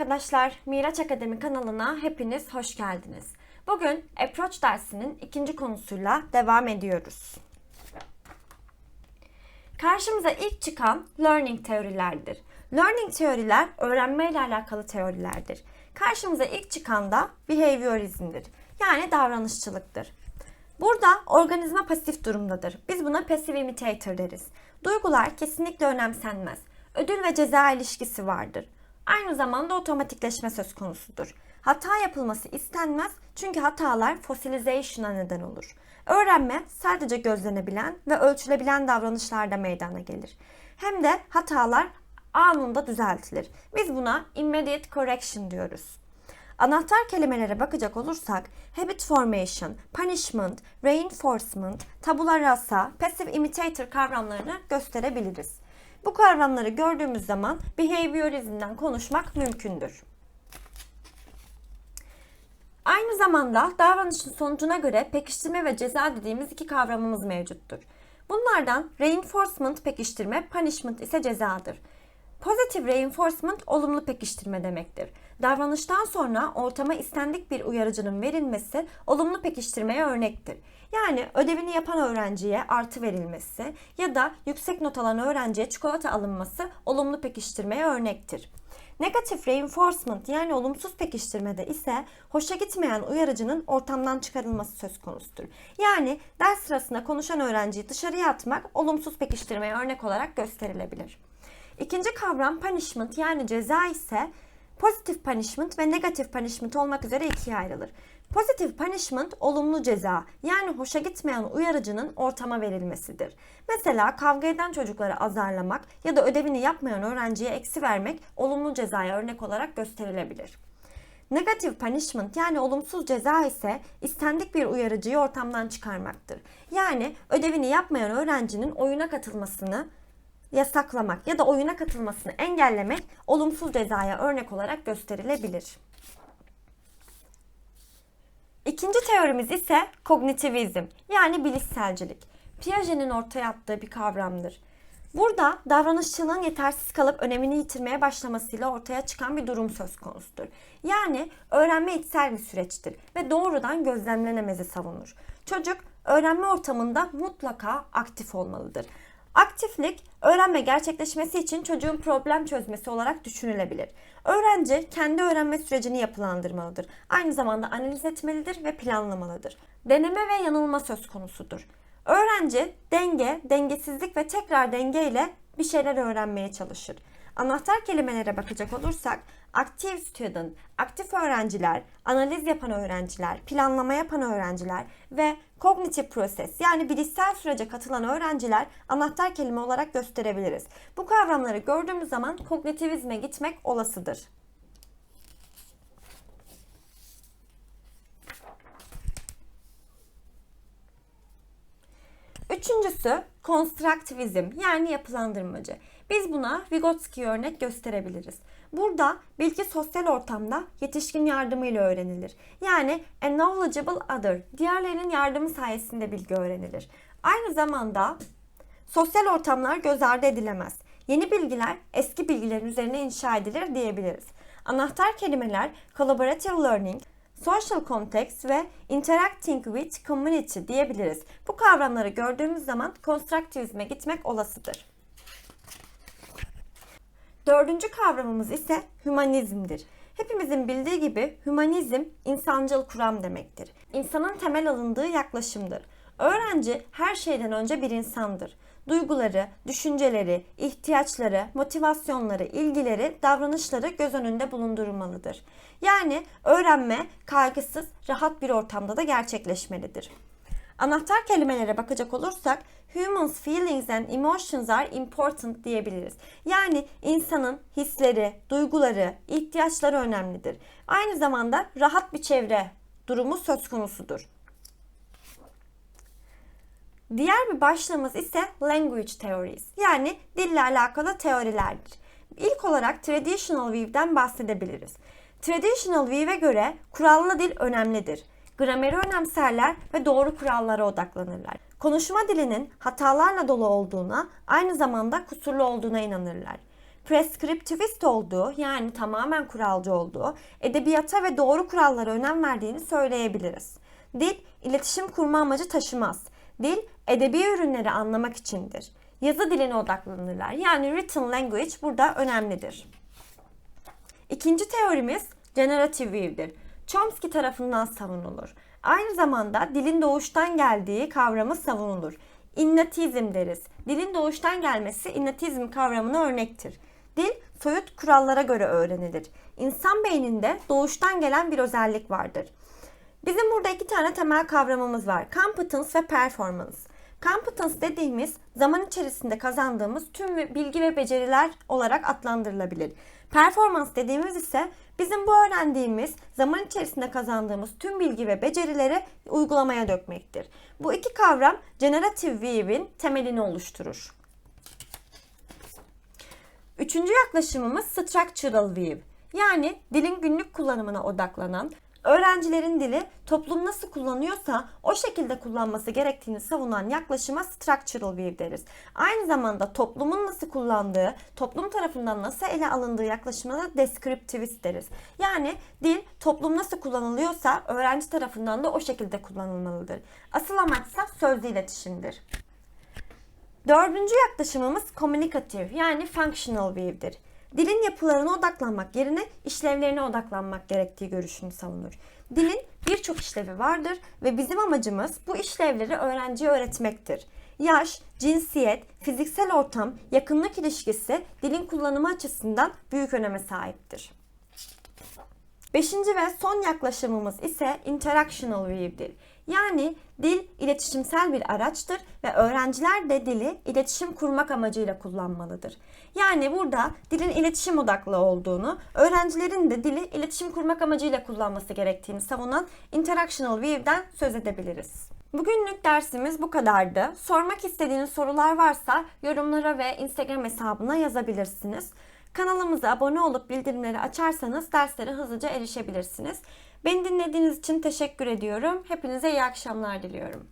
arkadaşlar, Miraç Akademi kanalına hepiniz hoş geldiniz. Bugün Approach dersinin ikinci konusuyla devam ediyoruz. Karşımıza ilk çıkan learning teorilerdir. Learning teoriler öğrenme ile alakalı teorilerdir. Karşımıza ilk çıkan da behaviorizmdir. Yani davranışçılıktır. Burada organizma pasif durumdadır. Biz buna passive imitator deriz. Duygular kesinlikle önemsenmez. Ödül ve ceza ilişkisi vardır. Aynı zamanda otomatikleşme söz konusudur. Hata yapılması istenmez çünkü hatalar fossilization'a neden olur. Öğrenme sadece gözlenebilen ve ölçülebilen davranışlarda meydana gelir. Hem de hatalar anında düzeltilir. Biz buna immediate correction diyoruz. Anahtar kelimelere bakacak olursak habit formation, punishment, reinforcement, tabula rasa, passive imitator kavramlarını gösterebiliriz. Bu kavramları gördüğümüz zaman behaviorizmden konuşmak mümkündür. Aynı zamanda davranışın sonucuna göre pekiştirme ve ceza dediğimiz iki kavramımız mevcuttur. Bunlardan reinforcement pekiştirme, punishment ise cezadır. Pozitif reinforcement olumlu pekiştirme demektir. Davranıştan sonra ortama istendik bir uyarıcının verilmesi olumlu pekiştirmeye örnektir. Yani ödevini yapan öğrenciye artı verilmesi ya da yüksek not alan öğrenciye çikolata alınması olumlu pekiştirmeye örnektir. Negatif reinforcement yani olumsuz pekiştirmede ise hoşa gitmeyen uyarıcının ortamdan çıkarılması söz konusudur. Yani ders sırasında konuşan öğrenciyi dışarıya atmak olumsuz pekiştirmeye örnek olarak gösterilebilir. İkinci kavram punishment yani ceza ise pozitif punishment ve negatif punishment olmak üzere ikiye ayrılır. Pozitif punishment olumlu ceza yani hoşa gitmeyen uyarıcının ortama verilmesidir. Mesela kavga eden çocukları azarlamak ya da ödevini yapmayan öğrenciye eksi vermek olumlu cezaya örnek olarak gösterilebilir. Negative punishment yani olumsuz ceza ise istendik bir uyarıcıyı ortamdan çıkarmaktır. Yani ödevini yapmayan öğrencinin oyuna katılmasını yasaklamak ya da oyuna katılmasını engellemek olumsuz cezaya örnek olarak gösterilebilir. İkinci teorimiz ise kognitivizm yani bilişselcilik. Piaget'in ortaya attığı bir kavramdır. Burada davranışçılığın yetersiz kalıp önemini yitirmeye başlamasıyla ortaya çıkan bir durum söz konusudur. Yani öğrenme içsel bir süreçtir ve doğrudan gözlemlenemezi savunur. Çocuk öğrenme ortamında mutlaka aktif olmalıdır. Aktiflik öğrenme gerçekleşmesi için çocuğun problem çözmesi olarak düşünülebilir. Öğrenci kendi öğrenme sürecini yapılandırmalıdır. Aynı zamanda analiz etmelidir ve planlamalıdır. Deneme ve yanılma söz konusudur. Öğrenci denge, dengesizlik ve tekrar denge ile bir şeyler öğrenmeye çalışır. Anahtar kelimelere bakacak olursak active student, aktif öğrenciler, analiz yapan öğrenciler, planlama yapan öğrenciler ve cognitive process yani bilişsel sürece katılan öğrenciler anahtar kelime olarak gösterebiliriz. Bu kavramları gördüğümüz zaman kognitivizme gitmek olasıdır. Üçüncüsü konstruktivizm yani yapılandırmacı. Biz buna Vygotsky örnek gösterebiliriz. Burada bilgi sosyal ortamda yetişkin yardımıyla öğrenilir. Yani a knowledgeable other, diğerlerinin yardımı sayesinde bilgi öğrenilir. Aynı zamanda sosyal ortamlar göz ardı edilemez. Yeni bilgiler eski bilgilerin üzerine inşa edilir diyebiliriz. Anahtar kelimeler collaborative learning, social context ve interacting with community diyebiliriz. Bu kavramları gördüğümüz zaman konstruktivizme gitmek olasıdır. Dördüncü kavramımız ise hümanizmdir. Hepimizin bildiği gibi hümanizm insancıl kuram demektir. İnsanın temel alındığı yaklaşımdır. Öğrenci her şeyden önce bir insandır. Duyguları, düşünceleri, ihtiyaçları, motivasyonları, ilgileri, davranışları göz önünde bulundurulmalıdır. Yani öğrenme kaygısız, rahat bir ortamda da gerçekleşmelidir. Anahtar kelimelere bakacak olursak humans feelings and emotions are important diyebiliriz. Yani insanın hisleri, duyguları, ihtiyaçları önemlidir. Aynı zamanda rahat bir çevre durumu söz konusudur. Diğer bir başlığımız ise language theories yani dille alakalı teorilerdir. İlk olarak traditional view'den bahsedebiliriz. Traditional view'e göre kurallı dil önemlidir. Grameri önemserler ve doğru kurallara odaklanırlar. Konuşma dilinin hatalarla dolu olduğuna, aynı zamanda kusurlu olduğuna inanırlar. preskriptivist olduğu yani tamamen kuralcı olduğu, edebiyata ve doğru kurallara önem verdiğini söyleyebiliriz. Dil, iletişim kurma amacı taşımaz. Dil, edebi ürünleri anlamak içindir. Yazı diline odaklanırlar. Yani written language burada önemlidir. İkinci teorimiz generative view'dir. Chomsky tarafından savunulur. Aynı zamanda dilin doğuştan geldiği kavramı savunulur. İnnatizm deriz. Dilin doğuştan gelmesi innatizm kavramına örnektir. Dil soyut kurallara göre öğrenilir. İnsan beyninde doğuştan gelen bir özellik vardır. Bizim burada iki tane temel kavramımız var. Competence ve performance. Competence dediğimiz zaman içerisinde kazandığımız tüm bilgi ve beceriler olarak adlandırılabilir. Performance dediğimiz ise bizim bu öğrendiğimiz zaman içerisinde kazandığımız tüm bilgi ve becerileri uygulamaya dökmektir. Bu iki kavram generative view'in temelini oluşturur. Üçüncü yaklaşımımız structural view. Yani dilin günlük kullanımına odaklanan, öğrencilerin dili toplum nasıl kullanıyorsa o şekilde kullanması gerektiğini savunan yaklaşıma structural view deriz. Aynı zamanda toplumun nasıl kullandığı, toplum tarafından nasıl ele alındığı yaklaşıma da descriptivist deriz. Yani dil toplum nasıl kullanılıyorsa öğrenci tarafından da o şekilde kullanılmalıdır. Asıl amaçsa sözlü iletişimdir. Dördüncü yaklaşımımız communicative yani functional view'dir. Dilin yapılarına odaklanmak yerine işlevlerine odaklanmak gerektiği görüşünü savunur. Dilin birçok işlevi vardır ve bizim amacımız bu işlevleri öğrenciye öğretmektir. Yaş, cinsiyet, fiziksel ortam, yakınlık ilişkisi dilin kullanımı açısından büyük öneme sahiptir. Beşinci ve son yaklaşımımız ise interactional view'dir. Yani dil iletişimsel bir araçtır ve öğrenciler de dili iletişim kurmak amacıyla kullanmalıdır. Yani burada dilin iletişim odaklı olduğunu, öğrencilerin de dili iletişim kurmak amacıyla kullanması gerektiğini savunan interactional view'den söz edebiliriz. Bugünlük dersimiz bu kadardı. Sormak istediğiniz sorular varsa yorumlara ve Instagram hesabına yazabilirsiniz. Kanalımıza abone olup bildirimleri açarsanız derslere hızlıca erişebilirsiniz. Beni dinlediğiniz için teşekkür ediyorum. Hepinize iyi akşamlar diliyorum.